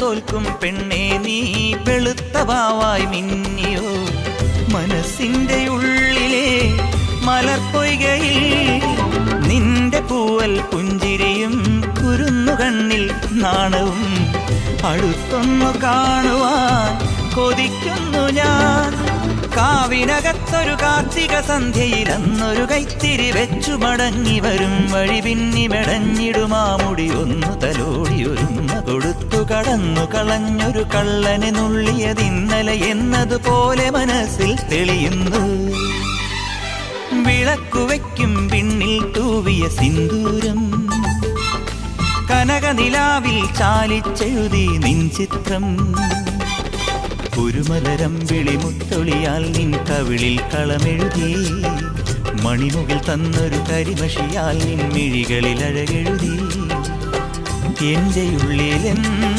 തോൽക്കും പെണ്ണെ നീ വെളുത്തവായി മിന്നിയോ? മനസ്സിന്റെ ഉള്ളിലെ മലർപ്പൊയ്കയിൽ നിന്റെ പൂവൽ പുഞ്ചിരിയും കുരുന്നു കണ്ണിൽ നാണവും. അടുത്തൊന്നു കാണുവാൻ കൊതിക്കുന്നു ഞാൻ. കാവിനകത്തൊരു കാർത്തിക സന്ധ്യയിൽ അന്നൊരു കൈത്തിരി വെച്ചു മടങ്ങി വരും വഴി പിന്നി മെടഞ്ഞിടുമാമുടി ഒന്നു തലോടി ഒരുമ കൊടുത്തു കടന്നു കളഞ്ഞൊരു കള്ളനെ നുള്ളിയതിന്നലെ എന്നതുപോലെ മനസ്സിൽ തെളിയുന്നു. വിളക്കു വയ്ക്കും പിന്നിൽ തൂവിയ സിന്ദൂരം. കനകനിലാവിൽ ചാലിച്ചെഴുതി നിൻ ചിത്രം. കുരുമലരം വിളിമുത്തൊളിയാൽ നിൻ കവിളിൽ കളമെഴുതി. മണിമുകിൽ തന്നൊരു കരിമഷിയാൽ നിൻ മിഴികളിൽ അഴകെഴുതി. എന്റെ ഉള്ളിലെന്നും